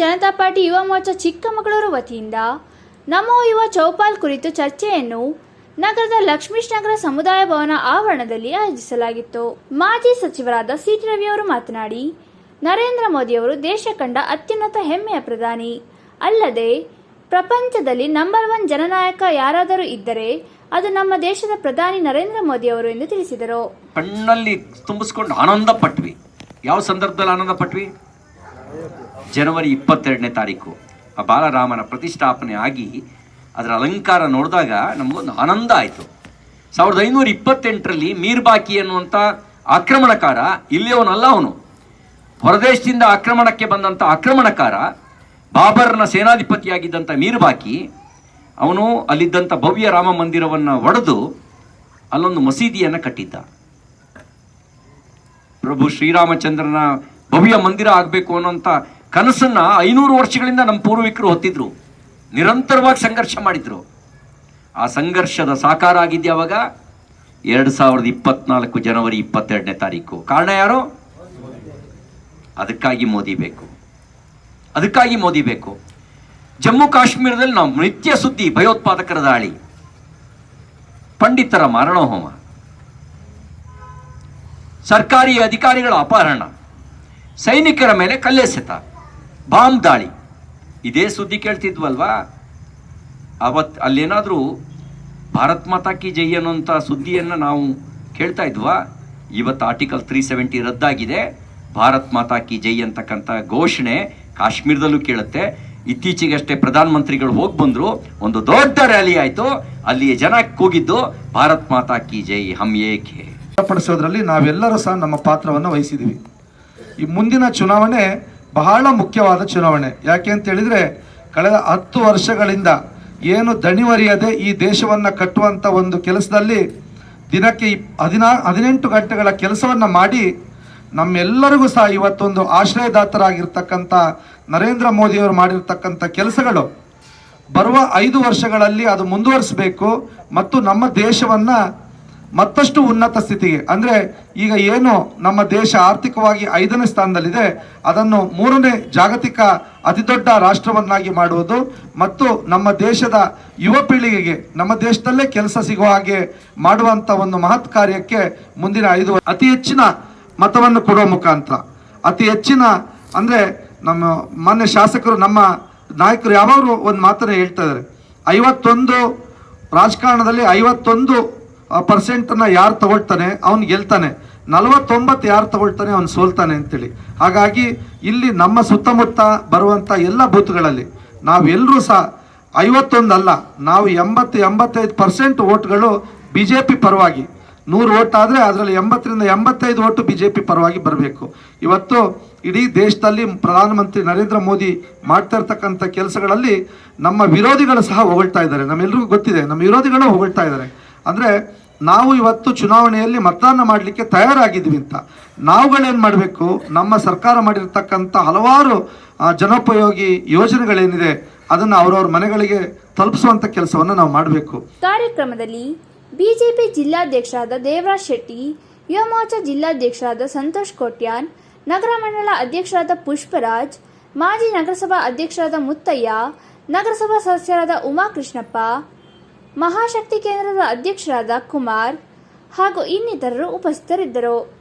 Janata party Yuva Morcha Chikkamagaluru ವತಿಯಿಂದ ನಮೋ ಯುವ ಚೌಪಾಲ್ ಕುರಿತು ಚರ್ಚೆಯನ್ನು ನಗರದ ಲಕ್ಷ್ಮೀಶ್ ನಗರ ಸಮುದಾಯ ಭವನ ಆವರಣದಲ್ಲಿ ಆಯೋಜಿಸಲಾಗಿತ್ತು. ಮಾಜಿ ಸಚಿವರಾದ ಸಿಟಿ ರವಿಯವರು ಮಾತನಾಡಿ, ನರೇಂದ್ರ ಮೋದಿಯವರು ದೇಶ ಕಂಡ ಅತ್ಯುನ್ನತ ಹೆಮ್ಮೆಯ ಪ್ರಧಾನಿ. ಅಲ್ಲದೆ, ಪ್ರಪಂಚದಲ್ಲಿ ನಂಬರ್ ಒನ್ ಜನನಾಯಕ ಯಾರಾದರೂ ಇದ್ದರೆ ಅದು ನಮ್ಮ ದೇಶದ ಪ್ರಧಾನಿ ನರೇಂದ್ರ ಮೋದಿ ಅವರು ಎಂದು ತಿಳಿಸಿದರು. ಕಣ್ಣಲ್ಲಿ ತುಂಬಿಸ್ಕೊಂಡು ಆನಂದ ಪಟ್ವಿ ಯಾವ ಸಂದರ್ಭದಲ್ಲಿ ಆನಂದ ಪಟ್ವಿ ಜನವರಿ ಇಪ್ಪತ್ತೆರಡನೇ ತಾರೀಕು. ಆ ಬಾಲರಾಮನ ಪ್ರತಿಷ್ಠಾಪನೆ ಆಗಿ ಅದರ ಅಲಂಕಾರ ನೋಡಿದಾಗ ನಮಗೊಂದು ಆನಂದ ಆಯಿತು. ಸಾವಿರದ ಐನೂರ ಇಪ್ಪತ್ತೆಂಟರಲ್ಲಿ ಮೀರ್ಬಾಕಿ ಅನ್ನುವಂಥ ಆಕ್ರಮಣಕಾರ ಇಲ್ಲಿಯವನಲ್ಲ ಅವನು. ಹೊರದೇಶದಿಂದ ಆಕ್ರಮಣಕ್ಕೆ ಬಂದಂಥ ಆಕ್ರಮಣಕಾರ, ಬಾಬರ್ನ ಸೇನಾಧಿಪತಿಯಾಗಿದ್ದಂಥ ಮೀರ್ಬಾಕಿ, ಅವನು ಅಲ್ಲಿದ್ದಂಥ ಭವ್ಯ ರಾಮ ಮಂದಿರವನ್ನು ಒಡೆದು ಅಲ್ಲೊಂದು ಮಸೀದಿಯನ್ನು ಕಟ್ಟಿದ್ದ. ಪ್ರಭು ಶ್ರೀರಾಮಚಂದ್ರನ ಭವ್ಯ ಮಂದಿರ ಆಗಬೇಕು ಅನ್ನೋಂಥ ಕನಸನ್ನ ಐನೂರು ವರ್ಷಗಳಿಂದ ನಮ್ಮ ಪೂರ್ವಿಕರು ಹೊತ್ತಿದ್ರು. ನಿರಂತರವಾಗಿ ಸಂಘರ್ಷ ಮಾಡಿದ್ರು. ಆ ಸಂಘರ್ಷದ ಸಾಕಾರ ಆಗಿದ್ದು ಯಾವಾಗ ಎರಡು ಸಾವಿರದ ಇಪ್ಪತ್ನಾಲ್ಕು ಜನವರಿ ಇಪ್ಪತ್ತೆರಡನೇ ತಾರೀಕು. ಕಾರಣ ಯಾರು? ಅದಕ್ಕಾಗಿ ಮೋದಿ ಬೇಕು. ಅದಕ್ಕಾಗಿ ಮೋದಿ ಬೇಕು. ಜಮ್ಮು ಕಾಶ್ಮೀರದಲ್ಲಿ ನಾವು ನಿತ್ಯ ಸುದ್ದಿ, ಭಯೋತ್ಪಾದಕರ ದಾಳಿ. ಪಂಡಿತರ ಮಾರಣೋಹೋಮ ಸರ್ಕಾರಿ ಅಧಿಕಾರಿಗಳ ಅಪಹರಣ. ಸೈನಿಕರ ಮೇಲೆ ಕಲ್ಲೆಸೆತ. ಬಾಂಬ್ ದಾಳಿ. ಇದೇ ಸುದ್ದಿ ಕೇಳ್ತಿದ್ವಲ್ವಾ? ಅವತ್ ಅಲ್ಲೇನಾದರೂ ಭಾರತ್ ಮಾತಾ ಕಿ ಜೈ ಅನ್ನೋಂಥ ಸುದ್ದಿಯನ್ನು ನಾವು ಕೇಳ್ತಾ ಇದ್ವಾ? ಇವತ್ತು ಆರ್ಟಿಕಲ್ ತ್ರೀ ಸೆವೆಂಟಿ ರದ್ದಾಗಿದೆ. ಭಾರತ್ ಮಾತಾ ಕಿ ಜೈ ಅಂತಕ್ಕಂಥ ಘೋಷಣೆ ಕಾಶ್ಮೀರದಲ್ಲೂ ಕೇಳುತ್ತೆ. ಇತ್ತೀಚೆಗಷ್ಟೇ ಪ್ರಧಾನಮಂತ್ರಿಗಳು ಹೋಗಿ ಬಂದರು. ಒಂದು ದೊಡ್ಡ ರ್ಯಾಲಿ ಆಯಿತು. ಅಲ್ಲಿಯ ಜನ ಕೂಗಿದ್ದು, ಭಾರತ್ ಮಾತಾ ಕಿ ಜೈ ಹಮ್ ಏಕೆ ಪಡಿಸೋದ್ರಲ್ಲಿ ನಾವೆಲ್ಲರೂ ಸಹ ನಮ್ಮ ಪಾತ್ರವನ್ನು ವಹಿಸಿದ್ದೀವಿ. ಈ ಮುಂದಿನ ಚುನಾವಣೆ ಬಹಳ ಮುಖ್ಯವಾದ ಚುನಾವಣೆ. ಯಾಕೆ ಅಂತ ಹೇಳಿದ್ರೆ, ಕಳೆದ ಹತ್ತು ವರ್ಷಗಳಿಂದ ಏನು ದಣಿವರಿಯದೆ ಈ ದೇಶವನ್ನು ಕಟ್ಟುವಂಥ ಒಂದು ಕೆಲಸದಲ್ಲಿ ದಿನಕ್ಕೆ ಹದಿನಾ, ಹದಿನೆಂಟು ಗಂಟೆಗಳ ಕೆಲಸವನ್ನು ಮಾಡಿ ನಮ್ಮೆಲ್ಲರಿಗೂ ಸಹ ಇವತ್ತೊಂದು ಆಶ್ರಯದಾತರಾಗಿರ್ತಕ್ಕಂಥ ನರೇಂದ್ರ ಮೋದಿಯವರು ಮಾಡಿರ್ತಕ್ಕಂಥ ಕೆಲಸಗಳು. ಬರುವ ಐದು ವರ್ಷಗಳಲ್ಲಿ ಅದು ಮುಂದುವರಿಸಬೇಕು ಮತ್ತು ನಮ್ಮ ದೇಶವನ್ನ ಮತ್ತಷ್ಟು ಉನ್ನತ ಸ್ಥಿತಿಗೆ. ಅಂದ್ರೆ ಈಗ ಏನು ನಮ್ಮ ದೇಶ ಆರ್ಥಿಕವಾಗಿ ಐದನೇ ಸ್ಥಾನದಲ್ಲಿದೆ, ಅದನ್ನು ಮೂರನೇ ಜಾಗತಿಕ ಅತಿದೊಡ್ಡ ರಾಷ್ಟ್ರವನ್ನಾಗಿ ಮಾಡುವುದು ಮತ್ತು ನಮ್ಮ ದೇಶದ ಯುವ ಪೀಳಿಗೆಗೆ, ನಮ್ಮ ದೇಶದಲ್ಲೇ ಕೆಲಸ ಸಿಗುವ ಹಾಗೆ ಮಾಡುವಂತ ಒಂದು ಮಹತ್ ಕಾರ್ಯಕ್ಕೆ ಮುಂದಿನ ಐದು ಅತಿ ಹೆಚ್ಚಿನ ಮತವನ್ನು ಕೊಡುವ ಮುಖಾಂತರ. ಅತಿ ಹೆಚ್ಚಿನ ಅಂದ್ರೆ ನಮ್ಮ ಮಾನ್ಯ ಶಾಸಕರು, ನಮ್ಮ ನಾಯಕರು ಯಾವಾಗಲೂ ಒಂದು ಮಾತ್ರ ಹೇಳ್ತಾ ಇದ್ದಾರೆ. ಐವತ್ತೊಂದು ರಾಜಕಾರಣದಲ್ಲಿ ಐವತ್ತೊಂದು ಪರ್ಸೆಂಟನ್ನು ಯಾರು ತಗೊಳ್ತಾನೆ? ಅವ್ನು ಗೆಲ್ತಾನೆ. ನಲವತ್ತೊಂಬತ್ತು ಯಾರು ತಗೊಳ್ತಾನೆ? ಅವ್ನು ಸೋಲ್ತಾನೆ ಅಂತೇಳಿ. ಹಾಗಾಗಿ ಇಲ್ಲಿ ನಮ್ಮ ಸುತ್ತಮುತ್ತ ಬರುವಂಥ ಎಲ್ಲ ಬೂತ್ಗಳಲ್ಲಿ ನಾವೆಲ್ಲರೂ ಸಹ ಐವತ್ತೊಂದು ಅಲ್ಲ, ನಾವು ಎಂಬತ್ತು, ಎಂಬತ್ತೈದು ಪರ್ಸೆಂಟ್ ಓಟ್ಗಳು ಬಿ ಜೆ ಪಿ ಪರವಾಗಿ. ನೂರು ಓಟ್ ಆದರೆ ಅದರಲ್ಲಿ ಎಂಬತ್ತರಿಂದ ಎಂಬತ್ತೈದು ಓಟು ಬಿ ಜೆ ಪಿ ಪರವಾಗಿ ಬರಬೇಕು. ಇವತ್ತು ಇಡೀ ದೇಶದಲ್ಲಿ ಪ್ರಧಾನಮಂತ್ರಿ ನರೇಂದ್ರ ಮೋದಿ ಮಾಡ್ತಾ ಇರ್ತಕ್ಕಂಥ ಕೆಲಸಗಳಲ್ಲಿ ನಮ್ಮ ವಿರೋಧಿಗಳು ಸಹ ಹೊಗಳ್ತಾ ಇದ್ದಾರೆ. ನಮ್ಮೆಲ್ರಿಗೂ ಗೊತ್ತಿದೆ, ನಮ್ಮ ವಿರೋಧಿಗಳು ಹೊಗಳ್ತಾ ಇದ್ದಾರೆ. ಅಂದರೆ ನಾವು ಇವತ್ತು ಚುನಾವಣೆಯಲ್ಲಿ ಮತದಾನ ಮಾಡಲಿಕ್ಕೆ ತಯಾರಾಗಿದ್ವಿ ಅಂತ. ನಾವುಗಳೇನು ಮಾಡಬೇಕು? ನಮ್ಮ ಸರ್ಕಾರ ಮಾಡಿರ್ತಕ್ಕಂಥ ಹಲವಾರು ಜನೋಪಯೋಗಿ ಯೋಜನೆಗಳೇನಿದೆ, ಅದನ್ನು ಅವರವ್ರ ಮನೆಗಳಿಗೆ ತಲುಪಿಸುವಂಥ ಕೆಲಸವನ್ನು ನಾವು ಮಾಡಬೇಕು. ಕಾರ್ಯಕ್ರಮದಲ್ಲಿ ಬಿಜೆಪಿ ಜಿಲ್ಲಾಧ್ಯಕ್ಷರಾದ ದೇವರಾಜ್ ಶೆಟ್ಟಿ ಯುವ ಮೋರ್ಚಾ ಜಿಲ್ಲಾಧ್ಯಕ್ಷರಾದ ಸಂತೋಷ್ ಕೋಟ್ಯಾನ್, ನಗರ ಮಂಡಲ ಅಧ್ಯಕ್ಷರಾದ ಪುಷ್ಪರಾಜ್, ಮಾಜಿ ನಗರಸಭಾ ಅಧ್ಯಕ್ಷರಾದ ಮುತ್ತಯ್ಯ, ನಗರಸಭಾ ಸದಸ್ಯರಾದ ಉಮಾಕೃಷ್ಣಪ್ಪ ಮಹಾಶಕ್ತಿ ಕೇಂದ್ರದ ಅಧ್ಯಕ್ಷರಾದ ಕುಮಾರ್ ಹಾಗೂ ಇನ್ನಿತರರು ಉಪಸ್ಥಿತರಿದ್ದರು.